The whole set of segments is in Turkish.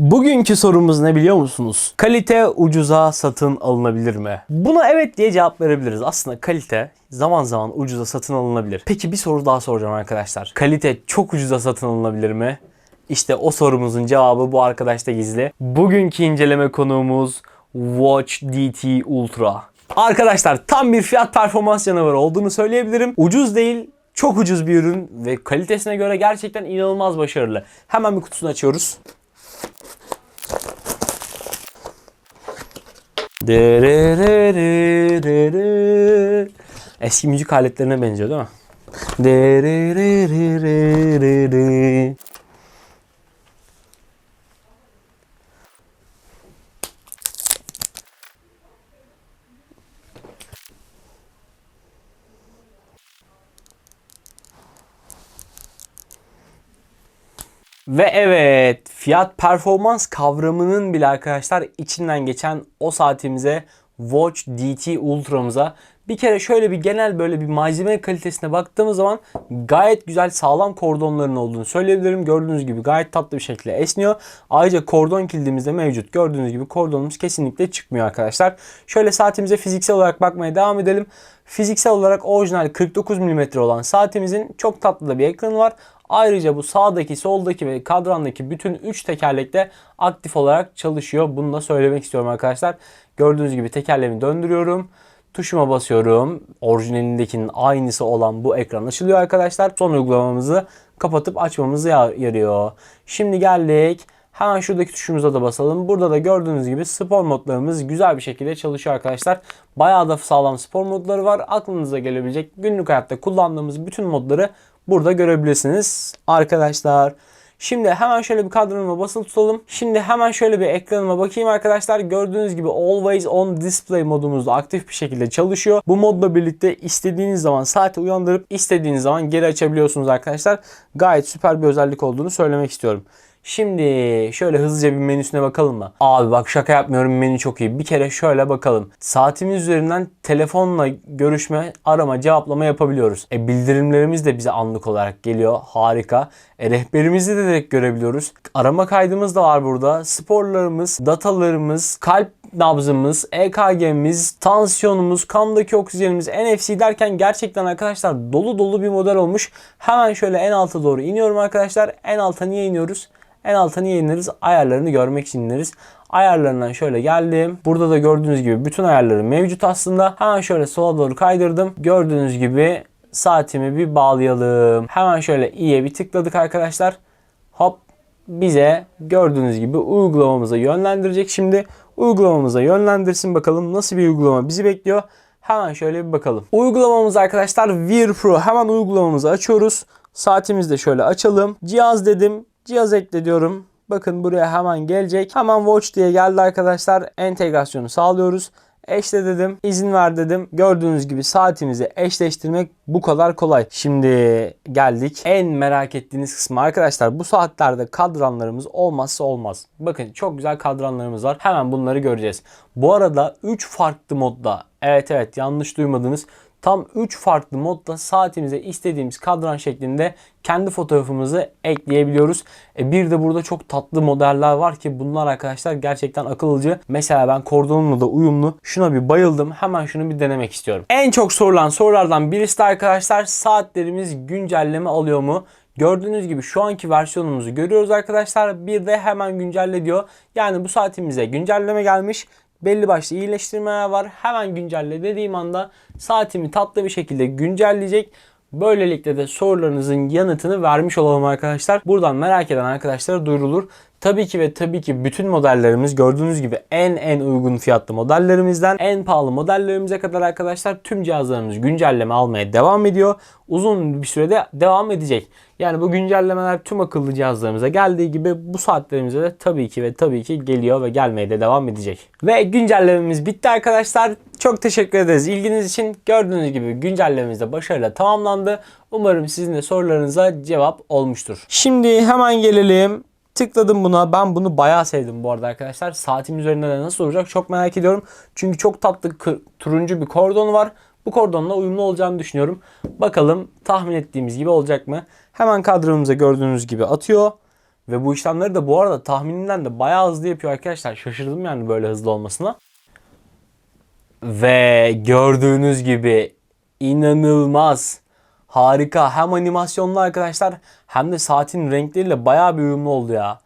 Bugünkü sorumuz ne biliyor musunuz? Kalite ucuza satın alınabilir mi? Buna evet diye cevap verebiliriz. Aslında kalite zaman zaman ucuza satın alınabilir. Peki bir soru daha soracağım arkadaşlar. Kalite çok ucuza satın alınabilir mi? İşte o sorumuzun cevabı bu arkadaşta gizli. Bugünkü inceleme konuğumuz Watch DT Ultra. Arkadaşlar tam bir fiyat performans canavarı olduğunu söyleyebilirim. Ucuz değil, çok ucuz bir ürün ve kalitesine göre gerçekten inanılmaz başarılı. Hemen bir kutusunu açıyoruz. Eski müzik aletlerine benziyor değil mi? Ve evet fiyat performans kavramının bile arkadaşlar içinden geçen o saatimize Watch DT Ultra'mıza bir kere şöyle bir genel böyle bir malzeme kalitesine baktığımız zaman gayet güzel sağlam kordonların olduğunu söyleyebilirim. Gördüğünüz gibi gayet tatlı bir şekilde esniyor. Ayrıca kordon kilidimiz de mevcut. Gördüğünüz gibi kordonumuz kesinlikle çıkmıyor arkadaşlar. Şöyle saatimize fiziksel olarak bakmaya devam edelim. Fiziksel olarak orijinal 49 mm olan saatimizin çok tatlı da bir ekranı var. Ayrıca bu sağdaki, soldaki ve kadrandaki bütün 3 tekerlek de aktif olarak çalışıyor. Bunu da söylemek istiyorum arkadaşlar. Gördüğünüz gibi tekerleğimi döndürüyorum. Tuşuma basıyorum. Orijinalindekinin aynısı olan bu ekran açılıyor arkadaşlar. Son uygulamamızı kapatıp açmamızı ya- yarıyor. Şimdi geldik. Hemen şuradaki tuşumuza da basalım. Burada da gördüğünüz gibi spor modlarımız güzel bir şekilde çalışıyor arkadaşlar. Bayağı da sağlam spor modları var. Aklınıza gelebilecek günlük hayatta kullandığımız bütün modları burada görebilirsiniz arkadaşlar. Şimdi hemen şöyle bir kadranıma basılı tutalım. Şimdi hemen şöyle bir ekranıma bakayım arkadaşlar. Gördüğünüz gibi Always On Display modumuz da aktif bir şekilde çalışıyor. Bu modla birlikte istediğiniz zaman saati uyandırıp istediğiniz zaman geri açabiliyorsunuz arkadaşlar. Gayet süper bir özellik olduğunu söylemek istiyorum. Şimdi şöyle hızlıca bir menüsüne bakalım mı? Abi bak şaka yapmıyorum menü çok iyi. Bir kere şöyle bakalım. Saatimiz üzerinden telefonla görüşme, arama, cevaplama yapabiliyoruz. E bildirimlerimiz de bize anlık olarak geliyor. Harika. E rehberimizi de direkt görebiliyoruz. Arama kaydımız da var burada. Sporlarımız, datalarımız, kalp nabzımız, EKG'miz, tansiyonumuz, kandaki oksijenimiz, NFC derken gerçekten arkadaşlar dolu dolu bir model olmuş. Hemen şöyle en alta doğru iniyorum arkadaşlar. En alta niye iniyoruz? En alta niye ineriz? Ayarlarını görmek için ineriz. Ayarlarından şöyle geldim. Burada da gördüğünüz gibi bütün ayarları mevcut aslında. Hemen şöyle sola doğru kaydırdım. Gördüğünüz gibi saatimi bir bağlayalım. Hemen şöyle i'ye bir tıkladık arkadaşlar. Hop bize gördüğünüz gibi uygulamamıza yönlendirecek. Şimdi uygulamamıza yönlendirsin bakalım nasıl bir uygulama bizi bekliyor. Hemen şöyle bir bakalım. Uygulamamız arkadaşlar Wear Pro. Hemen uygulamamızı açıyoruz. Saatimizi de şöyle açalım. Cihaz dedim. Cihaz ekle diyorum. Bakın buraya hemen gelecek. Hemen Watch diye geldi arkadaşlar. Entegrasyonu sağlıyoruz. Eşle dedim. izin ver dedim. Gördüğünüz gibi saatimizi eşleştirmek bu kadar kolay. Şimdi geldik en merak ettiğiniz kısmı arkadaşlar. Bu saatlerde kadranlarımız olmazsa olmaz. Bakın çok güzel kadranlarımız var. Hemen bunları göreceğiz. Bu arada 3 farklı modda evet evet yanlış duymadınız. Tam 3 farklı modda saatimize istediğimiz kadran şeklinde kendi fotoğrafımızı ekleyebiliyoruz. E bir de burada çok tatlı modeller var ki bunlar arkadaşlar gerçekten akıllıcı. Mesela ben kordonumla da uyumlu. Şuna bir bayıldım. Hemen şunu bir denemek istiyorum. En çok sorulan sorulardan birisi de arkadaşlar saatlerimiz güncelleme alıyor mu? Gördüğünüz gibi şu anki versiyonumuzu görüyoruz arkadaşlar. Bir de hemen güncelle diyor. Yani bu saatimize güncelleme gelmiş belli başlı iyileştirmeler var. Hemen güncelle dediğim anda saatimi tatlı bir şekilde güncelleyecek. Böylelikle de sorularınızın yanıtını vermiş olalım arkadaşlar. Buradan merak eden arkadaşlara duyurulur. Tabii ki ve tabii ki bütün modellerimiz gördüğünüz gibi en en uygun fiyatlı modellerimizden en pahalı modellerimize kadar arkadaşlar tüm cihazlarımız güncelleme almaya devam ediyor. Uzun bir sürede devam edecek. Yani bu güncellemeler tüm akıllı cihazlarımıza geldiği gibi bu saatlerimize de tabii ki ve tabii ki geliyor ve gelmeye de devam edecek. Ve güncellememiz bitti arkadaşlar. Çok teşekkür ederiz ilginiz için. Gördüğünüz gibi güncellememiz de başarıyla tamamlandı. Umarım sizin de sorularınıza cevap olmuştur. Şimdi hemen gelelim. Tıkladım buna. Ben bunu bayağı sevdim bu arada arkadaşlar. Saatim üzerinde de nasıl olacak çok merak ediyorum. Çünkü çok tatlı turuncu bir kordon var. Bu kordonla uyumlu olacağını düşünüyorum. Bakalım tahmin ettiğimiz gibi olacak mı? Hemen kadranımıza gördüğünüz gibi atıyor. Ve bu işlemleri de bu arada tahminimden de bayağı hızlı yapıyor arkadaşlar. Şaşırdım yani böyle hızlı olmasına. Ve gördüğünüz gibi inanılmaz harika hem animasyonlu arkadaşlar hem de saatin renkleriyle bayağı bir uyumlu oldu ya.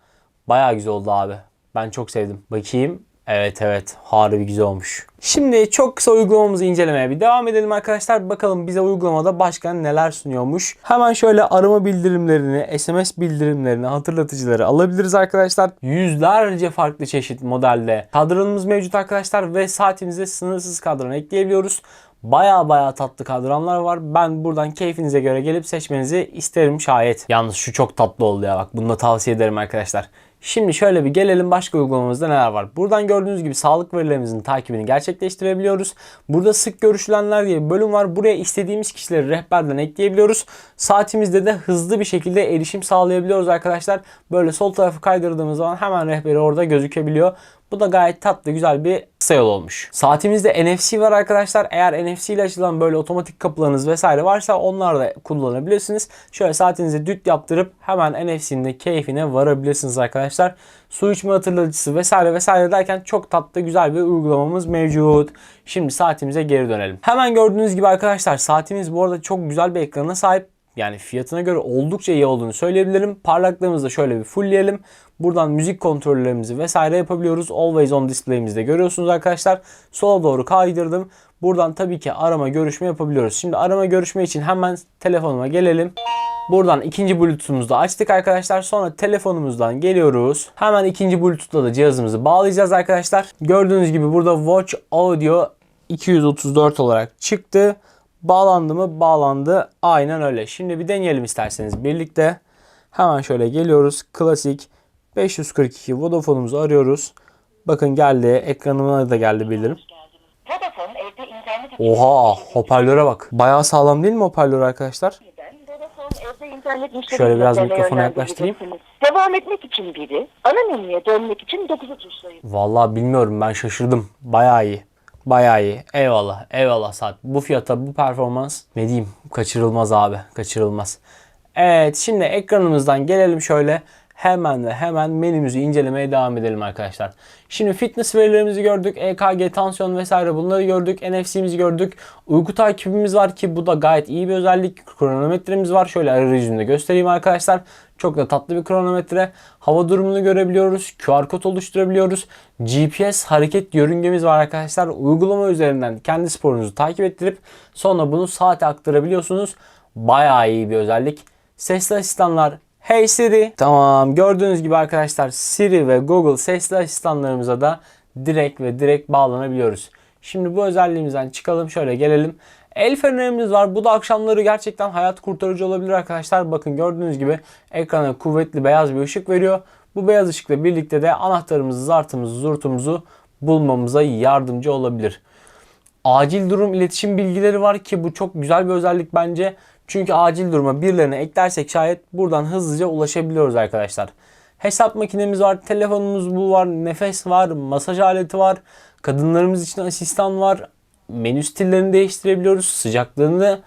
Bayağı güzel oldu abi. Ben çok sevdim. Bakayım. Evet evet harbi güzel olmuş. Şimdi çok kısa uygulamamızı incelemeye bir devam edelim arkadaşlar. Bakalım bize uygulamada başka neler sunuyormuş. Hemen şöyle arama bildirimlerini, SMS bildirimlerini, hatırlatıcıları alabiliriz arkadaşlar. Yüzlerce farklı çeşit modelde kadranımız mevcut arkadaşlar ve saatimize sınırsız kadran ekleyebiliyoruz. Baya baya tatlı kadranlar var. Ben buradan keyfinize göre gelip seçmenizi isterim şayet. Yalnız şu çok tatlı oldu ya bak bunu da tavsiye ederim arkadaşlar. Şimdi şöyle bir gelelim başka uygulamamızda neler var. Buradan gördüğünüz gibi sağlık verilerimizin takibini gerçekleştirebiliyoruz. Burada sık görüşülenler diye bir bölüm var. Buraya istediğimiz kişileri rehberden ekleyebiliyoruz. Saatimizde de hızlı bir şekilde erişim sağlayabiliyoruz arkadaşlar. Böyle sol tarafı kaydırdığımız zaman hemen rehberi orada gözükebiliyor. Bu da gayet tatlı güzel bir kısa yol olmuş. Saatimizde NFC var arkadaşlar. Eğer NFC ile açılan böyle otomatik kapılarınız vesaire varsa onları da kullanabilirsiniz. Şöyle saatinizi düt yaptırıp hemen NFC'nin de keyfine varabilirsiniz arkadaşlar. Su içme hatırlatıcısı vesaire vesaire derken çok tatlı güzel bir uygulamamız mevcut. Şimdi saatimize geri dönelim. Hemen gördüğünüz gibi arkadaşlar saatimiz bu arada çok güzel bir ekrana sahip. Yani fiyatına göre oldukça iyi olduğunu söyleyebilirim. Parlaklığımızı da şöyle bir fullleyelim. Buradan müzik kontrollerimizi vesaire yapabiliyoruz. Always on display'imizde görüyorsunuz arkadaşlar. Sola doğru kaydırdım. Buradan tabii ki arama görüşme yapabiliyoruz. Şimdi arama görüşme için hemen telefonuma gelelim. Buradan ikinci Bluetooth'umuzu da açtık arkadaşlar. Sonra telefonumuzdan geliyoruz. Hemen ikinci Bluetooth'la da cihazımızı bağlayacağız arkadaşlar. Gördüğünüz gibi burada Watch Audio 234 olarak çıktı. Bağlandı mı? Bağlandı. Aynen öyle. Şimdi bir deneyelim isterseniz birlikte. Hemen şöyle geliyoruz. Klasik 542 Vodafone'umuzu arıyoruz. Bakın geldi. Ekranıma da geldi bildirim. Oha hoparlöre bak. Bayağı sağlam değil mi hoparlör arkadaşlar? Şöyle biraz mikrofonu yaklaştırayım. Devam etmek için biri, ana menüye dönmek için 9'u tuşlayın. Vallahi bilmiyorum ben şaşırdım. Bayağı iyi. Bayağı iyi. Eyvallah. Eyvallah saat. Bu fiyata bu performans ne diyeyim kaçırılmaz abi. Kaçırılmaz. Evet şimdi ekranımızdan gelelim şöyle. Hemen ve hemen menümüzü incelemeye devam edelim arkadaşlar. Şimdi fitness verilerimizi gördük. EKG, tansiyon vesaire bunları gördük. NFC'mizi gördük. Uyku takibimiz var ki bu da gayet iyi bir özellik. Kronometremiz var. Şöyle arayüzünde göstereyim arkadaşlar. Çok da tatlı bir kronometre. Hava durumunu görebiliyoruz. QR kod oluşturabiliyoruz. GPS hareket yörüngemiz var arkadaşlar. Uygulama üzerinden kendi sporunuzu takip ettirip sonra bunu saate aktarabiliyorsunuz. Bayağı iyi bir özellik. Sesli asistanlar Hey Siri. Tamam gördüğünüz gibi arkadaşlar Siri ve Google sesli asistanlarımıza da direkt ve direkt bağlanabiliyoruz. Şimdi bu özelliğimizden çıkalım şöyle gelelim. El fenerimiz var. Bu da akşamları gerçekten hayat kurtarıcı olabilir arkadaşlar. Bakın gördüğünüz gibi ekrana kuvvetli beyaz bir ışık veriyor. Bu beyaz ışıkla birlikte de anahtarımızı, zartımızı, zurtumuzu bulmamıza yardımcı olabilir. Acil durum iletişim bilgileri var ki bu çok güzel bir özellik bence. Çünkü acil duruma birilerine eklersek şayet buradan hızlıca ulaşabiliyoruz arkadaşlar. Hesap makinemiz var, telefonumuz bu var, nefes var, masaj aleti var, kadınlarımız için asistan var, menü stillerini değiştirebiliyoruz, sıcaklığını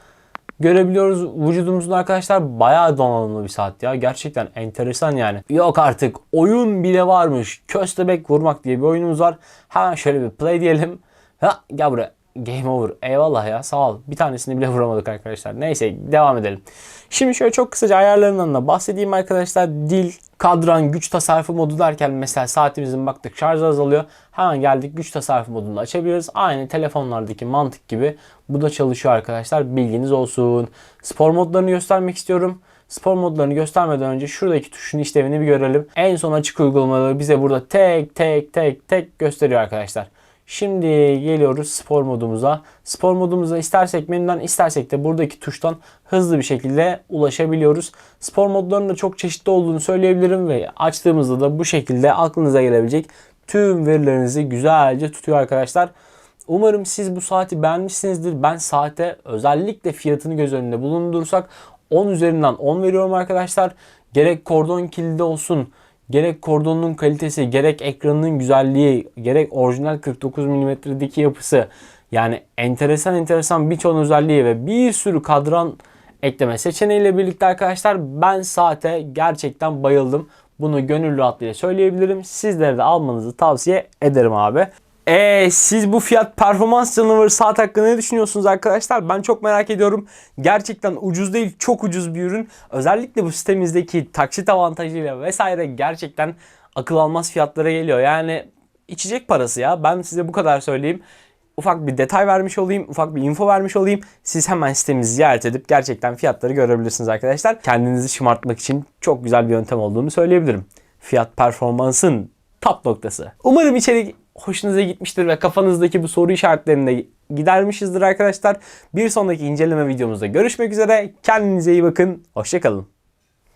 görebiliyoruz. Vücudumuzun arkadaşlar bayağı donanımlı bir saat ya. Gerçekten enteresan yani. Yok artık oyun bile varmış. Köstebek vurmak diye bir oyunumuz var. Hemen şöyle bir play diyelim. Ha gel buraya. Game over. Eyvallah ya sağ ol. Bir tanesini bile vuramadık arkadaşlar. Neyse devam edelim. Şimdi şöyle çok kısaca ayarlarından da bahsedeyim arkadaşlar. Dil, kadran, güç tasarrufu modu derken mesela saatimizin baktık şarjı azalıyor. Hemen geldik güç tasarrufu modunu açabiliriz. Aynı telefonlardaki mantık gibi bu da çalışıyor arkadaşlar. Bilginiz olsun. Spor modlarını göstermek istiyorum. Spor modlarını göstermeden önce şuradaki tuşun işlevini bir görelim. En son açık uygulamaları bize burada tek tek tek tek gösteriyor arkadaşlar. Şimdi geliyoruz spor modumuza. Spor modumuza istersek menüden istersek de buradaki tuştan hızlı bir şekilde ulaşabiliyoruz. Spor modlarının da çok çeşitli olduğunu söyleyebilirim ve açtığımızda da bu şekilde aklınıza gelebilecek tüm verilerinizi güzelce tutuyor arkadaşlar. Umarım siz bu saati beğenmişsinizdir. Ben saate özellikle fiyatını göz önünde bulundursak 10 üzerinden 10 veriyorum arkadaşlar. Gerek kordon kilidi olsun, gerek kordonun kalitesi, gerek ekranının güzelliği, gerek orijinal 49 mm'deki yapısı yani enteresan enteresan birçok özelliği ve bir sürü kadran ekleme seçeneğiyle birlikte arkadaşlar ben saate gerçekten bayıldım. Bunu gönüllü rahatlığıyla söyleyebilirim. Sizlere de almanızı tavsiye ederim abi. Ee, siz bu fiyat performans canavarı saat hakkında ne düşünüyorsunuz arkadaşlar? Ben çok merak ediyorum. Gerçekten ucuz değil, çok ucuz bir ürün. Özellikle bu sitemizdeki taksit avantajıyla vesaire gerçekten akıl almaz fiyatlara geliyor. Yani içecek parası ya. Ben size bu kadar söyleyeyim. Ufak bir detay vermiş olayım, ufak bir info vermiş olayım. Siz hemen sitemizi ziyaret edip gerçekten fiyatları görebilirsiniz arkadaşlar. Kendinizi şımartmak için çok güzel bir yöntem olduğunu söyleyebilirim. Fiyat performansın top noktası. Umarım içerik hoşunuza gitmiştir ve kafanızdaki bu soru işaretlerini de gidermişizdir arkadaşlar. Bir sonraki inceleme videomuzda görüşmek üzere. Kendinize iyi bakın. Hoşçakalın.